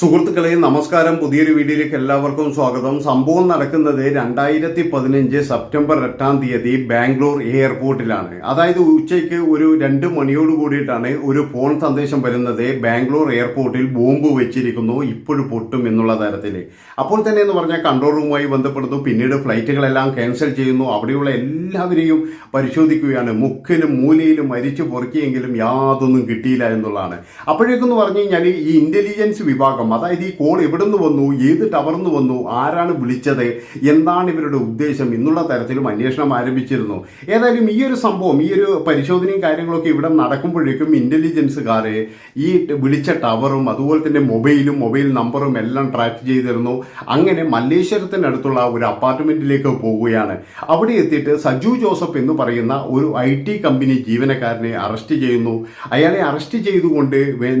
സുഹൃത്തുക്കളെ നമസ്കാരം. പുതിയൊരു വീഡിയോയിലേക്ക് എല്ലാവർക്കും സ്വാഗതം. സംഭവം നടക്കുന്നത് രണ്ടായിരത്തി പതിനഞ്ച് സെപ്റ്റംബർ എട്ടാം തീയതി ബാംഗ്ലൂർ എയർപോർട്ടിലാണ്. അതായത് ഉച്ചയ്ക്ക് ഒരു രണ്ട് മണിയോട് കൂടിയിട്ടാണ് ഒരു ഫോൺ സന്ദേശം വരുന്നത്. ബാംഗ്ലൂർ എയർപോർട്ടിൽ ബോംബ് വെച്ചിരിക്കുന്നു. ഇപ്പോഴും പൊട്ടും എന്നുള്ള തരത്തിൽ അപ്പോൾ തന്നെ എന്ന് പറഞ്ഞാൽ കൺട്രോൾ റൂമുമായി ബന്ധപ്പെടുന്നു. പിന്നീട് ഫ്ലൈറ്റുകളെല്ലാം ക്യാൻസൽ ചെയ്യുന്നു. അവിടെയുള്ള എല്ലാവരെയും പരിശോധിക്കുകയാണ്. മുക്കിലും മൂലയിലും മരിച്ചു പൊറുക്കിയെങ്കിലും യാതൊന്നും കിട്ടിയില്ല എന്നുള്ളതാണ്. അപ്പോഴേക്കെന്ന് പറഞ്ഞു കഴിഞ്ഞാൽ ഈ ഇന്റലിജൻസ് വിഭാഗം അതായത് ഈ കോൾ എവിടെ നിന്ന് വന്നു? ഏത് ടവർന്ന് വന്നു? ആരാണ് വിളിച്ചത്? എന്താണ് ഇവരുടെ ഉദ്ദേശം? എന്നുള്ള തരത്തിലും അന്വേഷണം ആരംഭിച്ചിരുന്നു. ഏതായാലും ഈ ഒരു സംഭവം ഈ ഒരു പരിശോധനയും കാര്യങ്ങളൊക്കെ ഇവിടെ നടക്കുമ്പോഴേക്കും ഇന്റലിജൻസുകാർ ഈ വിളിച്ച ടവറും അതുപോലെ തന്നെ മൊബൈലും മൊബൈൽ നമ്പറും എല്ലാം ട്രാക്ക് ചെയ്തിരുന്നു. അങ്ങനെ മല്ലേശ്വരത്തിനടുത്തുള്ള ഒരു അപ്പാർട്ട്മെന്റിലേക്ക് പോവുകയാണ്. അവിടെ എത്തിയിട്ട് സജു ജോസഫ് എന്ന് പറയുന്ന ഒരു ഐ ടി കമ്പനി ജീവനക്കാരനെ അറസ്റ്റ് ചെയ്യുന്നു. അയാളെ അറസ്റ്റ് ചെയ്തുകൊണ്ട്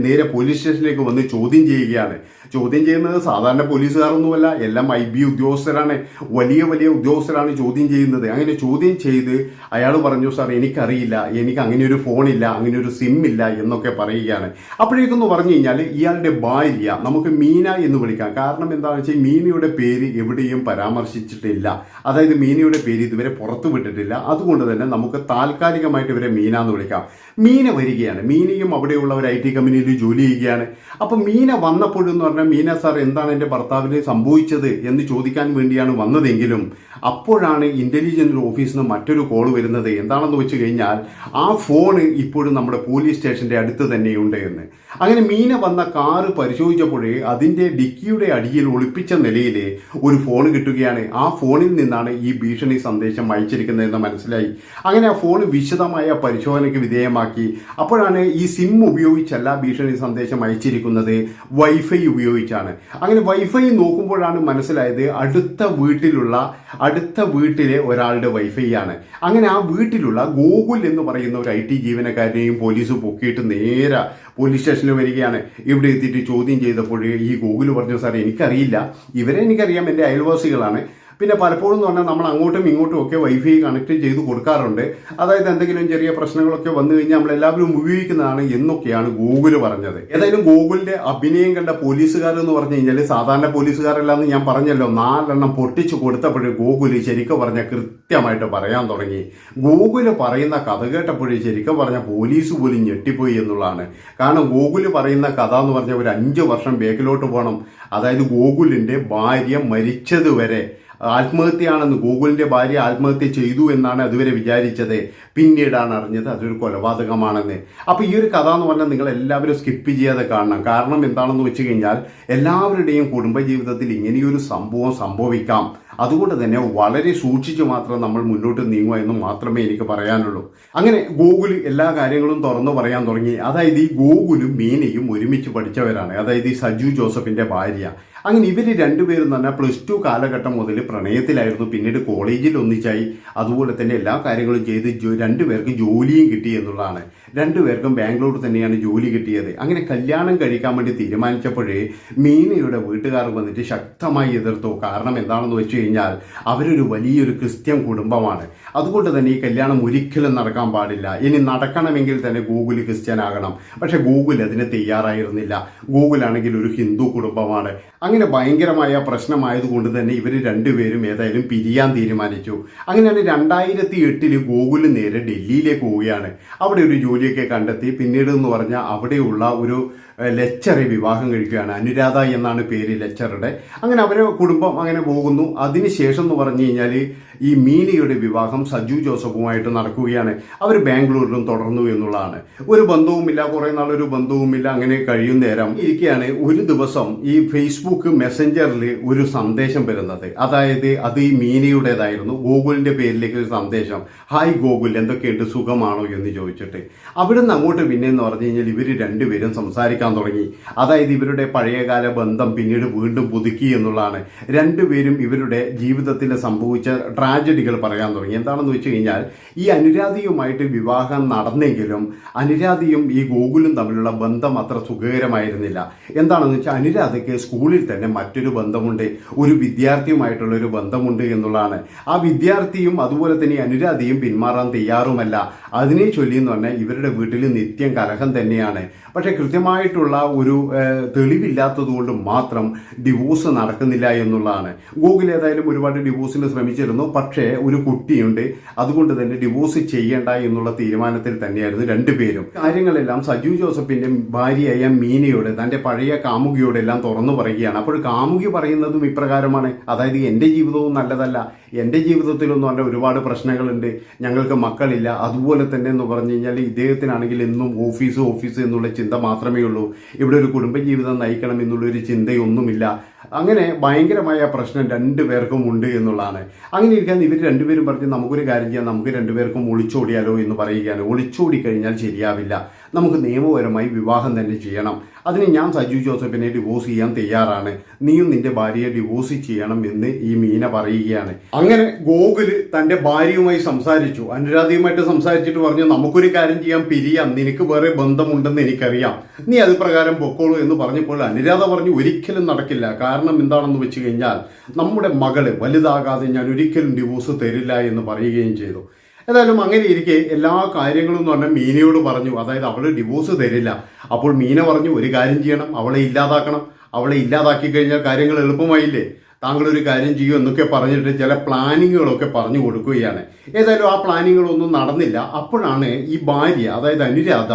നേരെ പോലീസ് സ്റ്റേഷനിലേക്ക് വന്ന് ചോദ്യം ചെയ്യുകയാണ്. ചോദ്യം ചെയ്യുന്നത് സാധാരണ പോലീസുകാരൊന്നുമല്ല എല്ലാം ഐ ബി ഉദ്യോഗസ്ഥരാണ്. വലിയ വലിയ ഉദ്യോഗസ്ഥരാണ് ചോദ്യം ചെയ്യുന്നത്. അങ്ങനെ ചോദ്യം ചെയ്ത് അയാൾ പറഞ്ഞു സാർ എനിക്കറിയില്ല എനിക്ക് അങ്ങനെ ഒരു ഫോണില്ല അങ്ങനെ ഒരു സിം ഇല്ല എന്നൊക്കെ പറയുകയാണ്. അപ്പോഴേക്കെന്ന് പറഞ്ഞു കഴിഞ്ഞാൽ ഇയാളുടെ ഭാര്യ നമുക്ക് മീന എന്ന് വിളിക്കാം. കാരണം എന്താണെന്ന് വെച്ചാൽ മീനയുടെ പേര് എവിടെയും പരാമർശിച്ചിട്ടില്ല. അതായത് മീനയുടെ പേര് ഇതുവരെ പുറത്തു വിട്ടിട്ടില്ല. അതുകൊണ്ട് തന്നെ നമുക്ക് താൽക്കാലികമായിട്ട് ഇവരെ മീന എന്ന് വിളിക്കാം. മീന വരികയാണ്. മീനയും അവിടെയുള്ള ഒരു ഐ ടി കമ്പനിയിൽ ജോലി ചെയ്യുകയാണ്. അപ്പൊ മീന വന്നപ്പോഴെന്ന് പറഞ്ഞാൽ മീന സാർ എന്താണ് എന്റെ ഭർത്താവിന് സംഭവിച്ചത് എന്ന് ചോദിക്കാൻ വേണ്ടിയാണ് വന്നതെങ്കിലും അപ്പോഴാണ് ഇന്റലിജൻസ് ഓഫീസിൽ നിന്ന് മറ്റൊരു കോൾ വരുന്നത്. എന്താണെന്ന് വെച്ച് കഴിഞ്ഞാൽ ആ ഫോൺ ഇപ്പോഴും നമ്മുടെ പോലീസ് സ്റ്റേഷന്റെ അടുത്ത് തന്നെയുണ്ട് എന്ന്. അങ്ങനെ മീന വന്ന കാറ് പരിശോധിച്ചപ്പോഴേ അതിന്റെ ഡിക്കിയുടെ അടിയിൽ ഒളിപ്പിച്ച നിലയിൽ ഒരു ഫോൺ കിട്ടുകയാണ്. ആ ഫോണിൽ നിന്നാണ് ഈ ഭീഷണി സന്ദേശം അയച്ചിരിക്കുന്നതെന്ന് മനസ്സിലായി. അങ്ങനെ ആ ഫോൺ വിശദമായ പരിശോധനയ്ക്ക് വിധേയമാക്കി. അപ്പോഴാണ് ഈ സിം ഉപയോഗിച്ചല്ല ഭീഷണി സന്ദേശം അയച്ചിരിക്കുന്നത്. വൈഫൈ ഉപയോഗിച്ചാണ്. അങ്ങനെ വൈഫൈ നോക്കുമ്പോഴാണ് മനസ്സിലായത് അടുത്ത വീട്ടിലുള്ള അടുത്ത വീട്ടിലെ ഒരാളുടെ വൈഫൈ ആണ്. അങ്ങനെ ആ വീട്ടിലുള്ള ഗോകുൽ എന്ന് പറയുന്ന ഒരു ഐ ടി ജീവനക്കാരനെയും പോലീസ് പൊക്കിയിട്ട് നേരെ പോലീസ് സ്റ്റേഷനിൽ വരികയാണ്. ഇവിടെ എത്തിയിട്ട് ചോദ്യം ചെയ്തപ്പോൾ ഈ ഗോകുൽ പറഞ്ഞു സാർ എനിക്കറിയില്ല. ഇവരെ എനിക്കറിയാം. എന്റെ അയൽവാസികളാണ്. പിന്നെ പലപ്പോഴും എന്ന് പറഞ്ഞാൽ നമ്മൾ അങ്ങോട്ടും ഇങ്ങോട്ടും ഒക്കെ വൈഫൈ കണക്ട് ചെയ്ത് കൊടുക്കാറുണ്ട്. അതായത് എന്തെങ്കിലും ചെറിയ പ്രശ്നങ്ങളൊക്കെ വന്നു കഴിഞ്ഞാൽ നമ്മൾ എല്ലാവരും ഉപയോഗിക്കുന്നതാണ് എന്നൊക്കെയാണ് ഗൂഗിൾ പറഞ്ഞത്. ഏതായാലും ഗൂഗിളിന്റെ അഭിനയം കണ്ട പോലീസുകാരെന്ന് പറഞ്ഞു കഴിഞ്ഞാൽ സാധാരണ പോലീസുകാരല്ലാന്ന് ഞാൻ പറഞ്ഞല്ലോ. നാലെണ്ണം പൊട്ടിച്ചു കൊടുത്തപ്പോഴും ഗൂഗിൾ ശരിക്കും പറഞ്ഞ കൃത്യമായിട്ട് പറയാൻ തുടങ്ങി. ഗൂഗിൾ പറയുന്ന കഥ കേട്ടപ്പോഴേ ശരിക്കും പറഞ്ഞ പോലീസ് പോലും ഞെട്ടിപ്പോയി എന്നുള്ളതാണ്. കാരണം ഗൂഗിൾ പറയുന്ന കഥ എന്ന് പറഞ്ഞാൽ ഒരു അഞ്ച് വർഷം ബേക്കിലോട്ട് പോകണം അതായത് ഗൂഗിളിന്റെ ഭാര്യ മരിച്ചത് വരെ ആത്മഹത്യയാണെന്ന് ഗൂഗിളിന്റെ ഭാര്യ ആത്മഹത്യ ചെയ്തു എന്നാണ് അതുവരെ വിചാരിച്ചത്. പിന്നീടാണ് അറിഞ്ഞത് അതൊരു കൊലപാതകമാണെന്ന്. അപ്പൊ ഈ ഒരു കഥ എന്ന് പറഞ്ഞാൽ നിങ്ങൾ എല്ലാവരും സ്കിപ്പ് ചെയ്യാതെ കാണണം. കാരണം എന്താണെന്ന് വെച്ച് കഴിഞ്ഞാൽ എല്ലാവരുടെയും കുടുംബജീവിതത്തിൽ ഇങ്ങനെയൊരു സംഭവം സംഭവിക്കാം. അതുകൊണ്ട് തന്നെ വളരെ സൂക്ഷിച്ച് മാത്രം നമ്മൾ മുന്നോട്ട് നീങ്ങുക എന്ന് മാത്രമേ എനിക്ക് പറയാനുള്ളൂ. അങ്ങനെ ഗൂഗിൾ എല്ലാ കാര്യങ്ങളും തുറന്നു പറയാൻ തുടങ്ങി. അതായത് ഈ ഗൂഗിളും മീനയും ഒരുമിച്ച് പഠിച്ചവരാണ്. അതായത് ഈ സജു ജോസഫിന്റെ ഭാര്യ. അങ്ങനെ ഇവർ രണ്ടുപേരും തന്നെ പ്ലസ് ടു കാലഘട്ടം മുതൽ പ്രണയത്തിലായിരുന്നു. പിന്നീട് കോളേജിൽ ഒന്നിച്ചായി. അതുപോലെ തന്നെ എല്ലാ കാര്യങ്ങളും ചെയ്ത് രണ്ടുപേർക്കും ജോലിയും കിട്ടി എന്നുള്ളതാണ്. രണ്ടുപേർക്കും ബാംഗ്ലൂർ തന്നെയാണ് ജോലി കിട്ടിയത്. അങ്ങനെ കല്യാണം കഴിക്കാൻ വേണ്ടി തീരുമാനിച്ചപ്പോഴേ മീനയുടെ വീട്ടുകാർ വന്നിട്ട് ശക്തമായി എതിർത്തു. കാരണം എന്താണെന്ന് വെച്ച് കഴിഞ്ഞാൽ അവരൊരു വലിയൊരു ക്രിസ്ത്യൻ കുടുംബമാണ്. അതുകൊണ്ട് തന്നെ ഈ കല്യാണം ഒരിക്കലും നടക്കാൻ പാടില്ല. ഇനി നടക്കണമെങ്കിൽ തന്നെ ഗൂഗിൾ ക്രിസ്ത്യൻ ആകണം. പക്ഷെ ഗൂഗിൾ അതിന് തയ്യാറായിരുന്നില്ല. ഗൂഗിൾ ആണെങ്കിൽ ഒരു ഹിന്ദു കുടുംബമാണ്. അങ്ങനെ ഭയങ്കരമായ പ്രശ്നമായതുകൊണ്ട് തന്നെ ഇവർ രണ്ടുപേരും ഏതായാലും പിരിയാൻ തീരുമാനിച്ചു. അങ്ങനെയാണ് രണ്ടായിരത്തി എട്ടിൽ ഗൂഗിൾ നേരെ ഡൽഹിയിലേക്ക് പോവുകയാണ്. അവിടെ ഒരു ജോലിയൊക്കെ കണ്ടെത്തി പിന്നീട് എന്ന് പറഞ്ഞാൽ അവിടെയുള്ള ഒരു ലെക്ചറെ വിവാഹം കഴിക്കുകയാണ്. അനുരാധ എന്നാണ് പേര് ലെക്ചറുടെ അങ്ങനെ അവരെ കുടുംബം അങ്ങനെ പോകുന്നു. അതിനുശേഷം എന്ന് പറഞ്ഞു കഴിഞ്ഞാൽ ഈ മീനയുടെ വിവാഹം സജു ജോസഫുമായിട്ട് നടക്കുകയാണ്. അവർ ബാംഗ്ലൂരിലും തുടർന്നു എന്നുള്ളതാണ്. ഒരു ബന്ധവുമില്ല കുറെ നാളൊരു ബന്ധവുമില്ല അങ്ങനെ കഴിയും നേരം ഇരിക്കുകയാണ് ഒരു ദിവസം ഈ ഫേസ്ബുക്ക് മെസ്സഞ്ചറിൽ ഒരു സന്ദേശം വരുന്നത്. അതായത് അത് ഈ മീനയുടേതായിരുന്നു. ഗോകുലിന്റെ പേരിലേക്ക് ഒരു സന്ദേശം. ഹായ് ഗോകുൽ എന്തൊക്കെയുണ്ട്? സുഖമാണോ? എന്ന് ചോദിച്ചിട്ട്. അവിടുന്ന് അങ്ങോട്ട് പിന്നെ എന്ന് പറഞ്ഞു കഴിഞ്ഞാൽ ഇവർ രണ്ടുപേരും സംസാരിക്കാൻ തുടങ്ങി. അതായത് ഇവരുടെ പഴയകാല ബന്ധം പിന്നീട് വീണ്ടും പുതുക്കി എന്നുള്ളതാണ്. രണ്ടുപേരും ഇവരുടെ ജീവിതത്തിൽ സംഭവിച്ച ട്രാജഡികൾ പറയാൻ തുടങ്ങി. എന്താണെന്ന് വെച്ച് കഴിഞ്ഞാൽ ഈ അനുരാധിയുമായിട്ട് വിവാഹം നടന്നെങ്കിലും അനുരാധിയും ഈ ഗോകുലും തമ്മിലുള്ള ബന്ധം അത്ര സുഖകരമായിരുന്നില്ല. എന്താണെന്ന് വെച്ചാൽ അനുരാധയ്ക്ക് സ്കൂളിൽ തന്നെ മറ്റൊരു ബന്ധമുണ്ട്. ഒരു വിദ്യാർത്ഥിയുമായിട്ടുള്ള ഒരു ബന്ധമുണ്ട് എന്നുള്ളതാണ്. ആ വിദ്യാർത്ഥിയും അതുപോലെ തന്നെ അനുരാധിയും പിന്മാറാൻ തയ്യാറുമല്ല. അതിനെ ചൊല്ലി എന്ന് പറഞ്ഞാൽ ഇവരുടെ വീട്ടിൽ നിത്യം കലഹം തന്നെയാണ്. പക്ഷെ കൃത്യമായിട്ടുള്ള ഒരു തെളിവില്ലാത്തതുകൊണ്ട് തെളിവില്ലാത്തത് കൊണ്ട് മാത്രം ഡിവോഴ്സ് നടക്കുന്നില്ല എന്നുള്ളതാണ്. ഗൂഗിൾ ഏതായാലും ഒരുപാട് ഡിവോഴ്സിന് ശ്രമിച്ചിരുന്നു. പക്ഷേ ഒരു കുട്ടിയുണ്ട്. അതുകൊണ്ട് തന്നെ ഡിവോഴ്സ് ചെയ്യേണ്ട എന്നുള്ള തീരുമാനത്തിൽ തന്നെയായിരുന്നു രണ്ടുപേരും കാര്യങ്ങളെല്ലാം സജു ജോസഫിന്റെ ഭാര്യയായ മീനയോട് തന്റെ പഴയ കാമുകിയോട് എല്ലാം തുറന്നു പറയുകയാണ്. അപ്പോൾ കാമുകി പറയുന്നതും ഇപ്രകാരമാണ്. അതായത് എന്റെ ജീവിതവും നല്ലതല്ല. എന്റെ ജീവിതത്തിലൊന്നും അല്ല ഒരുപാട് പ്രശ്നങ്ങളുണ്ട്. ഞങ്ങൾക്ക് മക്കളില്ല. അതുപോലെ തന്നെ എന്ന് പറഞ്ഞു കഴിഞ്ഞാൽ ഇദ്ദേഹത്തിനാണെങ്കിൽ എന്നും ഓഫീസ് ഓഫീസ് എന്നുള്ള ചിന്ത മാത്രമേ ഉള്ളൂ. ഇവിടെ ഒരു കുടുംബജീവിതം നയിക്കണം എന്നുള്ളൊരു ചിന്തയൊന്നുമില്ല. അങ്ങനെ ഭയങ്കരമായ പ്രശ്നം രണ്ടുപേർക്കും ഉണ്ട് എന്നുള്ളതാണ്. അങ്ങനെ ഇരിക്കാൻ ഇവർ രണ്ടുപേരും പറഞ്ഞ് നമുക്കൊരു കാര്യം ചെയ്യാം നമുക്ക് രണ്ടുപേർക്കും ഒളിച്ചോടിയാലോ എന്ന് പറയുകയാണ്. ഒളിച്ചോടി കഴിഞ്ഞാൽ ശരിയാവില്ല. നമുക്ക് നിയമപരമായി വിവാഹം തന്നെ ചെയ്യണം. അതിന് ഞാൻ സജു ജോസഫിനെ ഡിവോഴ്സ് ചെയ്യാൻ തയ്യാറാണ്. നീയും നിന്റെ ഭാര്യയെ ഡിവോഴ്സ് ചെയ്യണം എന്ന് ഈ മീന പറയുകയാണ്. അങ്ങനെ ഗോകുൽ തന്റെ ഭാര്യയുമായി സംസാരിച്ചു. അനുരാധിയുമായിട്ട് സംസാരിച്ചിട്ട് പറഞ്ഞു നമുക്കൊരു കാര്യം ചെയ്യാം പിരിയാം. നിനക്ക് വേറെ ബന്ധമുണ്ടെന്ന് എനിക്കറിയാം. നീ അത് പ്രകാരം പൊക്കോളൂ എന്ന് പറഞ്ഞപ്പോൾ അനുരാധ പറഞ്ഞു ഒരിക്കലും നടക്കില്ല. കാരണം എന്താണെന്ന് വെച്ച് കഴിഞ്ഞാൽ നമ്മുടെ മകൾ വലുതാകാതെ ഞാൻ ഒരിക്കലും ഡിവോഴ്സ് തരില്ല എന്ന് പറയുകയും ചെയ്തു. ഏതായാലും അങ്ങനെ ഇരിക്കെ എല്ലാ കാര്യങ്ങളും എന്ന് പറഞ്ഞാൽ മീനയോട് പറഞ്ഞു. അതായത് അവൾ ഡിവോഴ്സ് തരില്ല. അപ്പോൾ മീന പറഞ്ഞു ഒരു കാര്യം ചെയ്യണം അവളെ ഇല്ലാതാക്കണം. അവളെ ഇല്ലാതാക്കി കഴിഞ്ഞാൽ കാര്യങ്ങൾ എളുപ്പമായില്ലേ? താങ്കൾ ഒരു കാര്യം ചെയ്യൂ എന്നൊക്കെ പറഞ്ഞിട്ട് ചില പ്ലാനിങ്ങുകളൊക്കെ പറഞ്ഞു കൊടുക്കുകയാണ്. ഏതായാലും ആ പ്ലാനിങ്ങുകളൊന്നും നടന്നില്ല. അപ്പോഴാണ് ഈ ഭാര്യ അതായത് അനുരാധ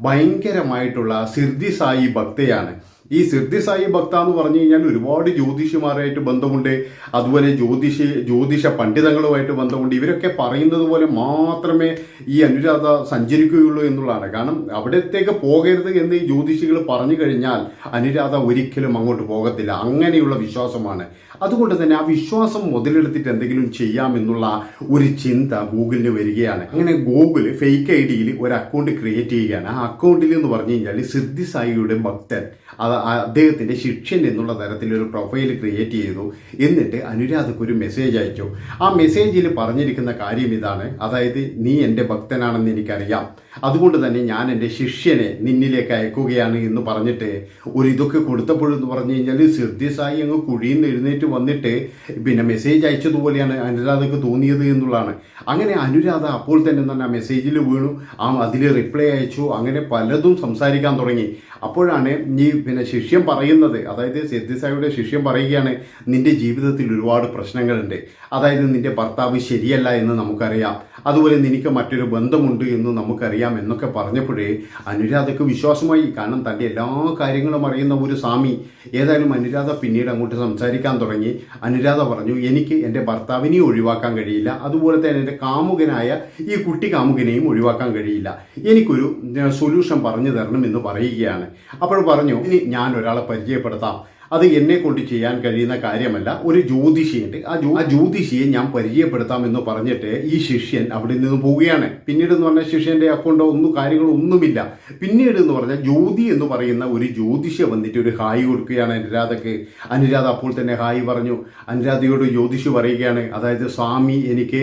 ഭയങ്കരമായിട്ടുള്ള സിർദി സായി ഭക്തയാണ്. ഈ സിദ്ധിസായി ഭക്ത എന്ന് പറഞ്ഞു കഴിഞ്ഞാൽ ഒരുപാട് ജ്യോതിഷിമാരായിട്ട് ബന്ധമുണ്ട്. അതുപോലെ ജ്യോതിഷ ജ്യോതിഷ പണ്ഡിതങ്ങളുമായിട്ട് ബന്ധമുണ്ട്. ഇവരൊക്കെ പറയുന്നത് പോലെ മാത്രമേ ഈ അനുരാധ സഞ്ചരിക്കുകയുള്ളൂ എന്നുള്ളതാണ്. കാരണം അവിടത്തേക്ക് പോകരുത് എന്ന് ഈ ജ്യോതിഷികൾ പറഞ്ഞു കഴിഞ്ഞാൽ അനുരാധ ഒരിക്കലും അങ്ങോട്ട് പോകത്തില്ല. അങ്ങനെയുള്ള വിശ്വാസമാണ്. അതുകൊണ്ട് തന്നെ ആ വിശ്വാസം മുതലെടുത്തിട്ട് എന്തെങ്കിലും ചെയ്യാമെന്നുള്ള ഒരു ചിന്ത ഗൂഗിളിന് വരികയാണ്. അങ്ങനെ ഗൂഗിൾ ഫേക്ക് ഐ ഡിയിൽ ഒരു അക്കൗണ്ട് ക്രിയേറ്റ് ചെയ്യുകയാണ്. ആ അക്കൗണ്ടിൽ എന്ന് പറഞ്ഞു കഴിഞ്ഞാൽ സിദ്ധി സായിയുടെ ഭക്തൻ അത് അദ്ദേഹത്തിന്റെ ശിഷ്യൻ എന്നുള്ള തരത്തിലൊരു പ്രൊഫൈൽ ക്രിയേറ്റ് ചെയ്തു. എന്നിട്ട് അനുരാധക്ക് ഒരു മെസ്സേജ് അയച്ചു. ആ മെസ്സേജിൽ പറഞ്ഞിരിക്കുന്ന കാര്യം ഇതാണ്. അതായത് നീ എന്റെ ഭക്തനാണെന്ന് എനിക്കറിയാം. അതുകൊണ്ട് തന്നെ ഞാൻ എന്റെ ശിഷ്യനെ നിന്നിലേക്ക് അയക്കുകയാണ് എന്ന് പറഞ്ഞിട്ട് ഒരു ഇതൊക്കെ കൊടുത്തപ്പോഴെന്ന് പറഞ്ഞു കഴിഞ്ഞാൽ സിദ്ധിസായി അങ്ങ് കുഴിയിൽ നിന്ന് എഴുന്നേറ്റ് വന്നിട്ട് പിന്നെ മെസ്സേജ് അയച്ചതുപോലെയാണ് അനുരാധക്ക് തോന്നിയത് എന്നുള്ളതാണ്. അങ്ങനെ അനുരാധ അപ്പോൾ തന്നെ തന്നെ ആ മെസ്സേജിൽ വീണു. ആ അതിൽ റിപ്ലൈ അയച്ചു. അങ്ങനെ പലതും സംസാരിക്കാൻ തുടങ്ങി. അപ്പോഴാണ് ഈ പിന്നെ ശിഷ്യം പറയുന്നത്. അതായത് സിദ്ധിസായിയുടെ ശിഷ്യം പറയുകയാണ് നിന്റെ ജീവിതത്തിൽ ഒരുപാട് പ്രശ്നങ്ങളുണ്ട്. അതായത് നിന്റെ ഭർത്താവ് ശരിയല്ല എന്ന് നമുക്കറിയാം. അതുപോലെ നിനക്ക് മറ്റൊരു ബന്ധമുണ്ട് എന്ന് നമുക്കറിയാം എന്നൊക്കെ പറഞ്ഞപ്പോഴേ അനുരാധയ്ക്ക് വിശ്വാസമായി. കാരണം തന്റെ എല്ലാ കാര്യങ്ങളും അറിയുന്ന ഒരു സ്വാമി. ഏതായാലും അനുരാധ പിന്നീട് അങ്ങോട്ട് സംസാരിക്കാൻ തുടങ്ങി. അനുരാധ പറഞ്ഞു എനിക്ക് എന്റെ ഭർത്താവിനെ ഒഴിവാക്കാൻ കഴിയില്ല. അതുപോലെ തന്നെ എന്റെ കാമുകനായ ഈ കുട്ടി കാമുകനെയും ഒഴിവാക്കാൻ കഴിയില്ല. എനിക്കൊരു സൊല്യൂഷൻ പറഞ്ഞു തരണം എന്ന് പറയുകയാണ്. അപ്പോൾ പറഞ്ഞു ഇനി ഞാൻ ഒരാളെ പരിചയപ്പെടുത്താം. അത് എന്നെ കൊണ്ട് ചെയ്യാൻ കഴിയുന്ന കാര്യമല്ല. ഒരു ജ്യോതിഷിയുണ്ട്. ആ ആ ജ്യോതിഷിയെ ഞാൻ പരിചയപ്പെടുത്താമെന്ന് പറഞ്ഞിട്ട് ഈ ശിഷ്യൻ അവിടെ നിന്ന് പോവുകയാണ്. പിന്നീട് എന്ന് പറഞ്ഞാൽ ശിഷ്യന്റെ അക്കൗണ്ടോ ഒന്നും കാര്യങ്ങളൊന്നുമില്ല പിന്നീട് എന്ന് പറഞ്ഞാൽ ജ്യോതി എന്ന് പറയുന്ന ഒരു ജ്യോതിഷ വന്നിട്ട് ഒരു ഹായ് കൊടുക്കുകയാണ് അനുരാധക്ക്. അനുരാധ അപ്പോൾ തന്നെ ഹായ് പറഞ്ഞു. അനുരാധയോട് ജ്യോതിഷി പറയുകയാണ് അതായത് സ്വാമി എനിക്ക്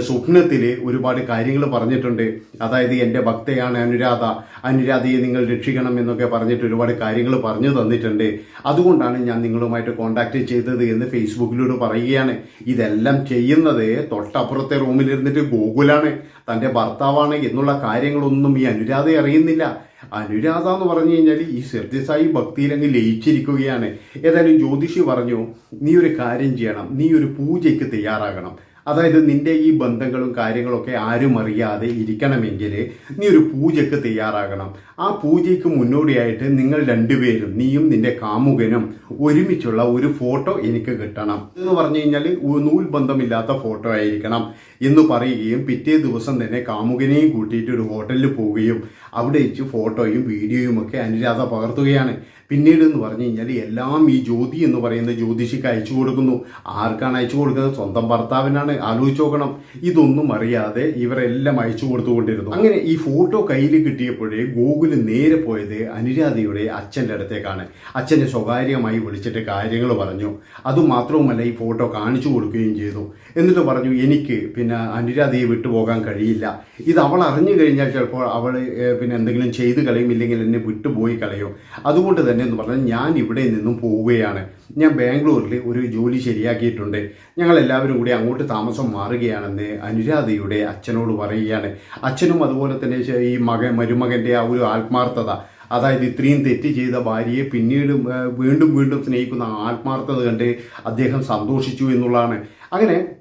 സ്വപ്നത്തിൽ ഒരുപാട് കാര്യങ്ങൾ പറഞ്ഞിട്ടുണ്ട്. അതായത് എന്റെ ഭക്തയാണ് അനുരാധ. അനുരാധയെ നിങ്ങൾ രക്ഷിക്കണം എന്നൊക്കെ പറഞ്ഞിട്ട് ഒരുപാട് കാര്യങ്ങൾ പറഞ്ഞു തന്നിട്ടുണ്ട്. അതുകൊണ്ടാണ് ഞാൻ നിങ്ങളുമായിട്ട് കോൺടാക്ട് ചെയ്തത് എന്ന് ഫേസ്ബുക്കിലൂടെ പറയുകയാണ്. ഇതെല്ലാം ചെയ്യുന്നത് തൊട്ടപ്പുറത്തെ റൂമിലിരുന്നിട്ട് ഗോകുലാണ് തന്റെ ഭർത്താവാണ് എന്നുള്ള കാര്യങ്ങളൊന്നും ഈ അനുരാധ അറിയുന്നില്ല. അനുരാധ എന്ന് പറഞ്ഞു കഴിഞ്ഞാൽ ഈ സത്യസായി ഭക്തിയിൽ അങ്ങ് ലയിച്ചിരിക്കുകയാണ്. ഏതായാലും ജ്യോതിഷി പറഞ്ഞു നീ ഒരു കാര്യം ചെയ്യണം. നീ ഒരു പൂജയ്ക്ക് തയ്യാറാകണം. അതായത് നിന്റെ ഈ ബന്ധങ്ങളും കാര്യങ്ങളൊക്കെ ആരും അറിയാതെ ഇരിക്കണമെങ്കിൽ നീ ഒരു പൂജയ്ക്ക് തയ്യാറാകണം. ആ പൂജയ്ക്ക് മുന്നോടിയായിട്ട് നിങ്ങൾ രണ്ടുപേരും നീയും നിന്റെ കാമുകനും ഒരുമിച്ചുള്ള ഒരു ഫോട്ടോ എനിക്ക് കിട്ടണം. എന്ന് പറഞ്ഞു കഴിഞ്ഞാൽ നൂൽ ബന്ധമില്ലാത്ത ഫോട്ടോ ആയിരിക്കണം എന്ന് പറയുകയും പിറ്റേ ദിവസം തന്നെ കാമുകനെയും കൂട്ടിയിട്ട് ഒരു ഹോട്ടലിൽ പോവുകയും അവിടെ വെച്ച് ഫോട്ടോയും വീഡിയോയും ഒക്കെ അനുരാധ പകർത്തുകയാണ്. പിന്നീട് എന്ന് പറഞ്ഞു കഴിഞ്ഞാൽ എല്ലാം ഈ ജ്യോതി എന്ന് പറയുന്ന ജ്യോതിഷിക്ക് അയച്ചു കൊടുക്കുന്നു. ആർക്കാണ് അയച്ചു കൊടുക്കുന്നത്? സ്വന്തം ഭർത്താവിനാണ്. ആലോചിച്ച് നോക്കണം. ഇതൊന്നും അറിയാതെ ഇവരെല്ലാം അയച്ചു കൊടുത്തുകൊണ്ടിരുന്നു. അങ്ങനെ ഈ ഫോട്ടോ കയ്യിൽ കിട്ടിയപ്പോഴേ ഗൂഗിൾ നേരെ പോയത് അനുരാധയുടെ അച്ഛന്റെ അടുത്തേക്കാണ്. അച്ഛനെ സ്വകാര്യമായി വിളിച്ചിട്ട് കാര്യങ്ങൾ പറഞ്ഞു. അതുമാത്രവുമല്ല ഈ ഫോട്ടോ കാണിച്ചു കൊടുക്കുകയും ചെയ്തു. എന്നിട്ട് പറഞ്ഞു എനിക്ക് പിന്നെ അനുരാധയെ വിട്ടുപോകാൻ കഴിയില്ല. ഇത് അവൾ അറിഞ്ഞു കഴിഞ്ഞാൽ ചിലപ്പോൾ അവൾ പിന്നെ എന്തെങ്കിലും ചെയ്തു കളയും ഇല്ലെങ്കിൽ എന്നെ വിട്ടുപോയി കളയും. അതുകൊണ്ട് തന്നെ എന്ന് പറഞ്ഞാൽ ഞാൻ ഇവിടെ നിന്നും പോവുകയാണ്. ഞാൻ ബാംഗ്ലൂരിൽ ഒരു ജോലി ശരിയാക്കിയിട്ടുണ്ട്. ഞങ്ങൾ എല്ലാവരും കൂടി അങ്ങോട്ട് താമസം മാറുകയാണെന്ന് അനുരാധയുടെ അച്ഛനോട് പറയുകയാണ്. അച്ഛനും അതുപോലെ തന്നെ ഈ മകൻ മരുമകന്റെ ആ ഒരു ആത്മാർത്ഥത. അതായത് ഇത്രയും തെറ്റ് ചെയ്ത ഭാര്യയെ പിന്നീട് വീണ്ടും വീണ്ടും സ്നേഹിക്കുന്ന ആത്മാർത്ഥത കണ്ട് അദ്ദേഹം സന്തോഷിച്ചു എന്നുള്ളതാണ്. അങ്ങനെ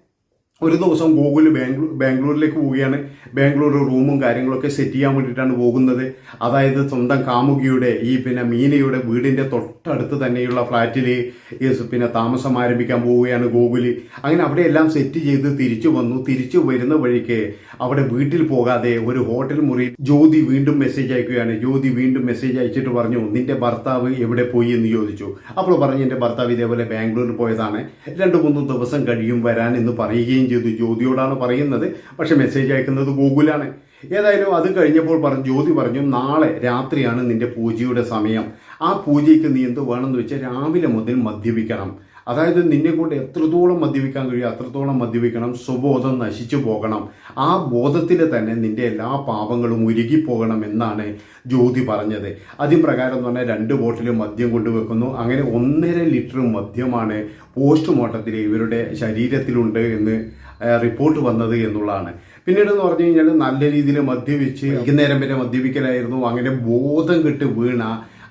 ഒരു ദിവസം ഗൂഗിൾ ബാംഗ്ലൂർ ബാംഗ്ലൂരിലേക്ക് പോവുകയാണ്. ബാംഗ്ലൂർ റൂമും കാര്യങ്ങളൊക്കെ സെറ്റ് ചെയ്യാൻ വേണ്ടിയിട്ടാണ് പോകുന്നത്. അതായത് സ്വന്തം കാമുകിയുടെ ഈ പിന്നെ മീനയുടെ വീടിന്റെ തൊട്ടടുത്ത് തന്നെയുള്ള ഫ്ലാറ്റിൽ പിന്നെ താമസം ആരംഭിക്കാൻ പോവുകയാണ് ഗൂഗിൾ അങ്ങനെ അവിടെയെല്ലാം സെറ്റ് ചെയ്ത് തിരിച്ചു വന്നു. തിരിച്ചു വരുന്ന വഴിക്ക് അവിടെ വീട്ടിൽ പോകാതെ ഒരു ഹോട്ടൽ മുറി ജ്യോതി വീണ്ടും മെസ്സേജ് അയക്കുകയാണ്. ജ്യോതി വീണ്ടും മെസ്സേജ് അയച്ചിട്ട് പറഞ്ഞു നിന്റെ ഭർത്താവ് എവിടെ പോയി? എന്ന് ചോദിച്ചു. അപ്പോൾ പറഞ്ഞു എന്റെ ഭർത്താവ് ഇതേപോലെ ബാംഗ്ലൂരിൽ പോയതാണ്. രണ്ട് മൂന്ന് ദിവസം കഴിയും വരാൻ എന്ന് പറയുകയും ചെയ്തു. ജ്യോതിയോടാണ് പറയുന്നത്. പക്ഷെ മെസ്സേജ് അയക്കുന്നത് ഗൂഗിളാണ്. ഏതായാലും അത് കഴിഞ്ഞപ്പോൾ പറഞ്ഞു ജ്യോതി പറഞ്ഞു നാളെ രാത്രിയാണ് നിന്റെ പൂജയുടെ സമയം. ആ പൂജയ്ക്ക് നീ എന്ത് വേണമെന്ന് വെച്ചാൽ രാവിലെ മുതൽ മദ്യപിക്കണം. അതായത് നിന്നെ കൊണ്ട് എത്രത്തോളം മദ്യപിക്കാൻ കഴിയും അത്രത്തോളം മദ്യപിക്കണം സ്വബോധം നശിച്ചു പോകണം. ആ ബോധത്തിൽ തന്നെ നിന്റെ എല്ലാ പാപങ്ങളും ഉരുകിപ്പോകണം എന്നാണ് ജ്യോതി പറഞ്ഞത്. അതിപ്രകാരം എന്ന് പറഞ്ഞാൽ രണ്ട് ബോട്ടിൽ മദ്യം കൊണ്ടുവെക്കുന്നു. അങ്ങനെ ഒന്നര ലിറ്റർ മദ്യമാണ് പോസ്റ്റ്മോർട്ടത്തിൽ ഇവരുടെ ശരീരത്തിലുണ്ട് എന്ന് റിപ്പോർട്ട് വന്നത് എന്നുള്ളതാണ്. പിന്നീട് എന്ന് പറഞ്ഞു കഴിഞ്ഞാൽ നല്ല രീതിയിൽ മദ്യപിച്ച് വൈകുന്നേരം വരെ മദ്യപിക്കലായിരുന്നു. അങ്ങനെ ബോധം കെട്ട് വീണ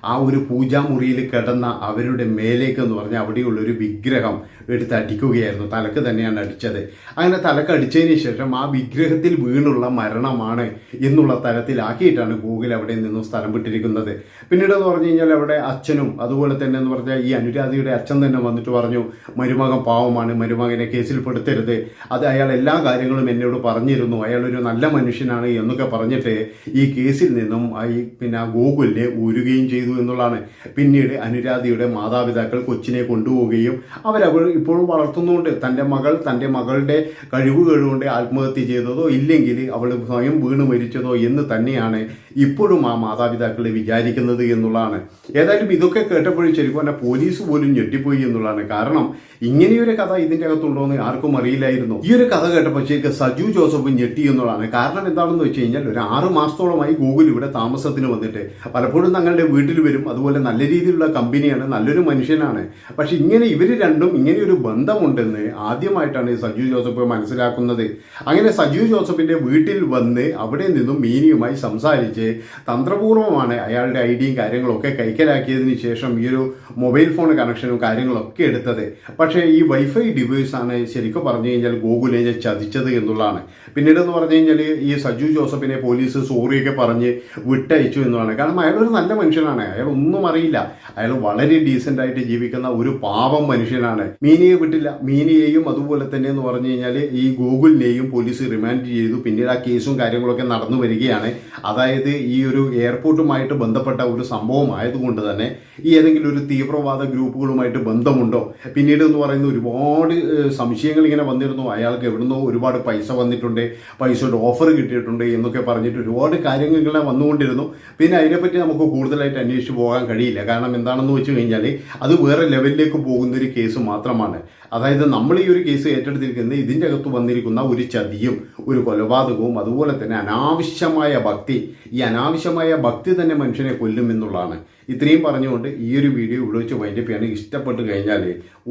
ആ ഒരു പൂജാമുറിയിൽ കിടന്ന അവരുടെ മേലേക്ക് എന്ന് പറഞ്ഞാൽ അവിടെയുള്ള ഒരു വിഗ്രഹം എടുത്ത് അടിക്കുകയായിരുന്നു. തലക്ക് തന്നെയാണ് അടിച്ചത്. അങ്ങനെ തലക്ക് അടിച്ചതിന് ശേഷം ആ വിഗ്രഹത്തിൽ വീണുള്ള മരണമാണ് എന്നുള്ള തരത്തിലാക്കിയിട്ടാണ് ഗൂഗിൾ അവിടെ നിന്നും സ്ഥലം വിട്ടിരിക്കുന്നത്. പിന്നീട് എന്ന് പറഞ്ഞു കഴിഞ്ഞാൽ അവിടെ അച്ഛനും അതുപോലെ തന്നെ എന്ന് പറഞ്ഞാൽ ഈ അനുരാധയുടെ അച്ഛൻ തന്നെ വന്നിട്ട് പറഞ്ഞു മരുമകൻ പാവമാണ് മരുമകനെ കേസിൽ പെടുത്തരുത്. അത് അയാൾ എല്ലാ കാര്യങ്ങളും എന്നോട് പറഞ്ഞിരുന്നു. അയാളൊരു നല്ല മനുഷ്യനാണ് എന്നൊക്കെ പറഞ്ഞിട്ട് ഈ കേസിൽ നിന്നും ഈ പിന്നെ ഗൂഗിളിനെ ഊരുകയും ചെയ്തു. എന്നുള്ളതാണ്. പിന്നീട് അനുരാധയുടെ മാതാപിതാക്കൾ കൊച്ചിനെ കൊണ്ടുപോവുകയും അവരവൾ ഇപ്പോഴും വളർത്തുന്നുണ്ട്. തന്റെ മകൾ തന്റെ മകളുടെ കഴിവ് കഴിവുകൊണ്ട് ആത്മഹത്യ ചെയ്തതോ ഇല്ലെങ്കിൽ അവൾ സ്വയം വീണ് മരിച്ചതോ എന്ന് തന്നെയാണ് ഇപ്പോഴും ആ മാതാപിതാക്കൾ വിചാരിക്കുന്നത് എന്നുള്ളതാണ്. ഏതായാലും ഇതൊക്കെ കേട്ടപ്പോഴും ശരിക്കും പറഞ്ഞാൽ പോലീസ് പോലും ഞെട്ടിപ്പോയി എന്നുള്ളതാണ്. കാരണം ഇങ്ങനെയൊരു കഥ ഇതിന്റെ അകത്തുണ്ടോ എന്ന് ആർക്കും അറിയില്ലായിരുന്നു. ഈ ഒരു കഥ കേട്ടപ്പോൾ ശരിക്കും സജു ജോസഫ് ഞെട്ടി എന്നുള്ളതാണ്. കാരണം എന്താണെന്ന് വെച്ച് കഴിഞ്ഞാൽ ഒരു ആറ് മാസത്തോളമായി ഗൂഗിൾ ഇവിടെ താമസത്തിന് വന്നിട്ട് പലപ്പോഴും തങ്ങളുടെ വീട്ടിൽ വരും. അതുപോലെ നല്ല രീതിയിലുള്ള കമ്പനിയാണ് നല്ലൊരു മനുഷ്യനാണ്. പക്ഷെ ഇങ്ങനെ ഇവർ രണ്ടും ഇങ്ങനെ ഒരു ബന്ധമുണ്ടെന്ന് ആദ്യമായിട്ടാണ് സജു ജോസഫ് മനസ്സിലാക്കുന്നത്. അങ്ങനെ സജു ജോസഫിന്റെ വീട്ടിൽ വന്ന് അവിടെ നിന്നും മീനിയുമായി സംസാരിച്ച് തന്ത്രപൂർവമാണ് അയാളുടെ ഐഡിയും കാര്യങ്ങളൊക്കെ കൈക്കലാക്കിയതിന് ശേഷം ഈ ഒരു മൊബൈൽ ഫോൺ കണക്ഷനും കാര്യങ്ങളൊക്കെ എടുത്തത്. പക്ഷേ ഈ വൈഫൈ ഡിവൈസ് ആണ് ശരിക്കും പറഞ്ഞു കഴിഞ്ഞാൽ ഗൂഗിളിനെ ചതിച്ചത് എന്നുള്ളതാണ്. പിന്നീട് എന്ന് പറഞ്ഞു കഴിഞ്ഞാൽ ഈ സജു ജോസഫിനെ പോലീസ് സോറിയൊക്കെ പറഞ്ഞ് വിട്ടയച്ചു എന്നുള്ളതാണ്. കാരണം അയാൾ ഒരു നല്ല മനുഷ്യനാണ്. അയാൾ ഒന്നും അറിയില്ല. അയാൾ വളരെ ഡീസെന്റ് ആയിട്ട് ജീവിക്കുന്ന ഒരു പാവം മനുഷ്യനാണ്. മീനിയെ വിട്ടില്ല. മീനിയെയും അതുപോലെ തന്നെ എന്ന് പറഞ്ഞു കഴിഞ്ഞാൽ ഈ ഗൂഗിളിനെയും പോലീസ് റിമാൻഡ് ചെയ്തു. പിന്നീട് ആ കേസും കാര്യങ്ങളൊക്കെ നടന്നു വരികയാണ്. അതായത് ഈ ഒരു എയർപോർട്ടുമായിട്ട് ബന്ധപ്പെട്ട ഒരു സംഭവം ആയതുകൊണ്ട് തന്നെ ഈ ഏതെങ്കിലും ഒരു തീവ്രവാദ ഗ്രൂപ്പുകളുമായിട്ട് ബന്ധമുണ്ടോ? പിന്നീട് എന്ന് പറയുന്ന ഒരുപാട് സംശയങ്ങൾ ഇങ്ങനെ വന്നിരുന്നു. അയാൾക്ക് എവിടുന്നോ ഒരുപാട് പൈസ വന്നിട്ടുണ്ട്. പൈസയുടെ ഓഫർ കിട്ടിയിട്ടുണ്ട് എന്നൊക്കെ പറഞ്ഞിട്ട് ഒരുപാട് കാര്യങ്ങൾ ഇങ്ങനെ വന്നുകൊണ്ടിരുന്നു. പിന്നെ അതിനെപ്പറ്റി നമുക്ക് കൂടുതലായിട്ട് അന്വേഷിച്ച് പോകാൻ കഴിയില്ല. കാരണം എന്താണെന്ന് വെച്ച് കഴിഞ്ഞാൽ അത് വേറെ ലെവലിലേക്ക് പോകുന്ന ഒരു കേസ് മാത്രമാണ്. അതായത് നമ്മൾ ഈ ഒരു കേസ് ഏറ്റെടുത്തിരിക്കുന്നത് ഇതിന്റെ അകത്ത് വന്നിരിക്കുന്ന ഒരു ചതിയും ഒരു കൊലപാതകവും അതുപോലെ തന്നെ അനാവശ്യമായ ഭക്തി. ഈ അനാവശ്യമായ ഭക്തി തന്നെ മനുഷ്യനെ കൊല്ലും എന്നുള്ളതാണ്. ഇത്രയും പറഞ്ഞുകൊണ്ട് ഈ ഒരു വീഡിയോ ഇവിടെ വെച്ച് വൈൻഡപ്പ് ചെയ്യാൻ ഇഷ്ടപ്പെട്ട് കഴിഞ്ഞാൽ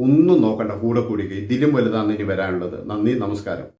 ഒന്നും നോക്കണ്ട. കൂടെ കൂടി ഇതിലും വലുതാണ് ഇനി വരാനുള്ളത്. നന്ദി നമസ്കാരം.